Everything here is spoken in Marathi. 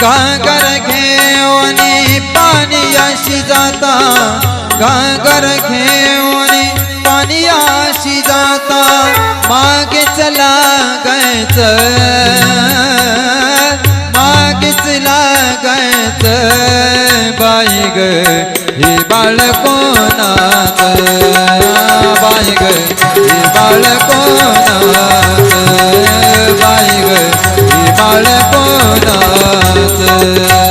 घागर पाणी अशी जाता. घागर पाणी अशी जाता. मागेच लागायच. मागेच लागायच. बाई ग हे बाळ कोणाच? बाई ग हे बाळ कोणाच? बाई ग हे बाळ कोणाच? Thank you.